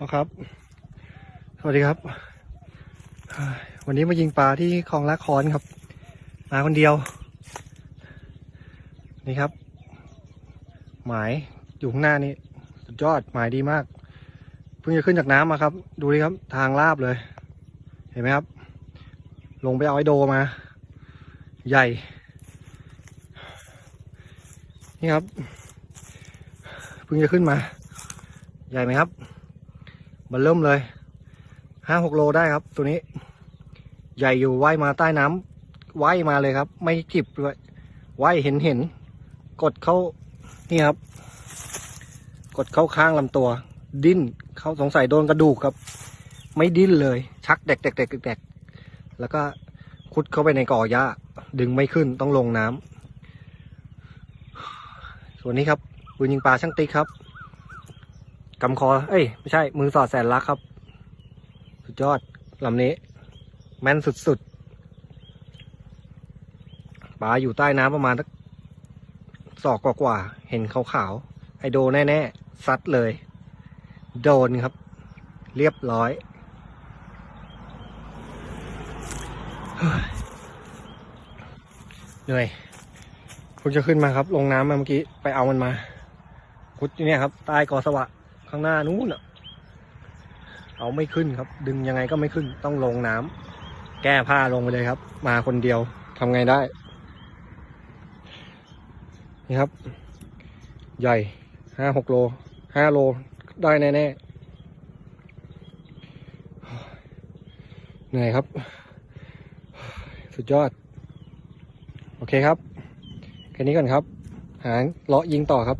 นะครับ สวัสดีครับ วันนี้มายิงปลาที่คลองละครครับ มาคนเดียว นี่ครับ หมายอยู่ข้างหน้านี่สุดยอดหมายดีมาก เพิ่งจะขึ้นจากน้ำมาครับ ดูดิครับทางลาบเลย เห็นไหมครับ ลงไปเอาไอโดมา ใหญ่ นี่ครับเพิ่งจะขึ้นมา ใหญ่ไหมครับ มันเริ่มเลยห้าหกโลได้ครับ ตัวนี้ ใหญ่อยู่ว่ายมาใต้น้ำว่ายมาเลยครับ ไม่จิบด้วยว่ายเห็นเห็น กดเข้านี่ครับ กดเข้าข้างลำตัว ดิ้นเขาสงสัยโดนกระดูกครับ ไม่ดิ้นเลย ชักแดกแดกแดกแดกแล้วก็คุดเข้าไปในก่อหญ้า ดึงไม่ขึ้นต้องลงน้ำส่วนนี้ครับปืนยิงปลาช่างติ๊กครับ กำคอ เอ้ย ไม่ใช่ มือสอดแสนลักครับ สุดยอดลำนี้ แม่นสุดๆปลาอยู่ใต้น้ำประมาณสักศอกกว่าๆ เห็นขาวๆไอโดแน่ๆ ซัดเลย โดนครับ เรียบร้อย เหนื่อยคุณจะขึ้นมาครับ ลงน้ำมาเมื่อกี้ ไปเอามันมาคุดอยู่เนี่ยครับ ใต้กอสวะ ข้างหน้านู้นอะ เอาไม่ขึ้นครับ ดึงยังไงก็ไม่ขึ้น ต้องลงน้ำแก้ผ้าลงไปเลยครับ มาคนเดียวทำไงได้ นี่ครับ ใหญ่ห้าหกโลห้าโลได้แน่ๆเหนื่อยครับ สุดยอด โอเคครับ แค่นี้ก่อนครับ หาเลาะยิงต่อครับ